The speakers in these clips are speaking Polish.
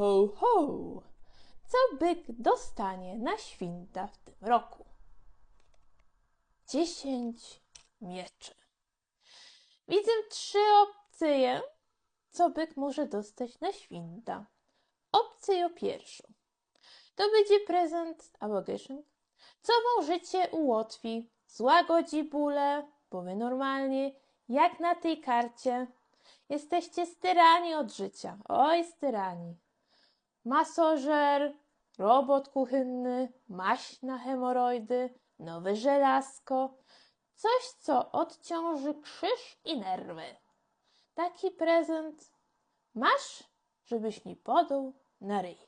ho, ho! Co byk dostanie na święta w tym roku? Dziesięć mieczy. Widzę trzy opcje, co byk może dostać na święta. Opcję pierwszą. To będzie prezent albo gieszynk, co wam życie ułatwi, złagodzi bóle, bo wy normalnie, jak na tej karcie, jesteście styrani od życia. Oj, styrani. Masożer, robot kuchenny, maść na hemoroidy, nowe żelazko, coś, co odciąży krzyż i nerwy. Taki prezent masz, żebyś nie podał na ryj.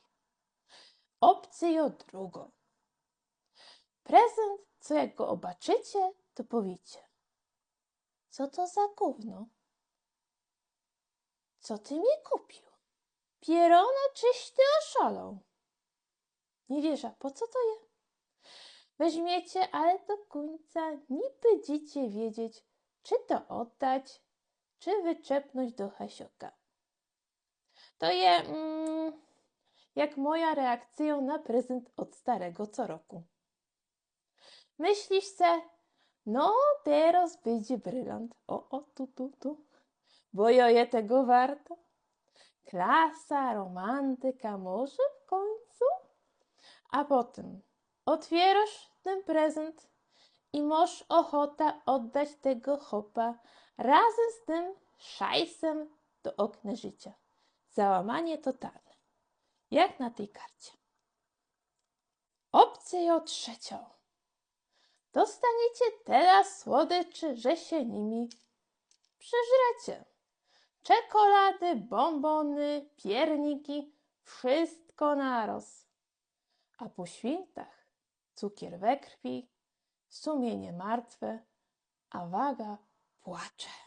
Opcję drugą. Prezent, co jak go obaczycie, to powiecie. Co to za gówno? Co ty mi kupił? Pierona czyś ty oszalał? Nie wierzę, po co to je? Weźmiecie, ale do końca nie będziecie wiedzieć, czy to oddać, czy wyczepnąć do Hasioka. To je mm, jak moja reakcja na prezent od starego co roku. Myślisz se, no teraz będzie brylant. O, o, tu, tu, tu. Bo jo je tego warto. Klasa, romantyka, może w końcu? A potem otwierasz ten prezent i masz ochota oddać tego chopa razem z tym szajsem do okna życia. Załamanie totalne. Jak na tej karcie. Opcję trzecią. Dostaniecie teraz słodyczy, że się nimi przeżrecie. Czekolady, bombony, pierniki, wszystko naroz. A po świętach cukier we krwi, sumienie martwe, a waga płacze.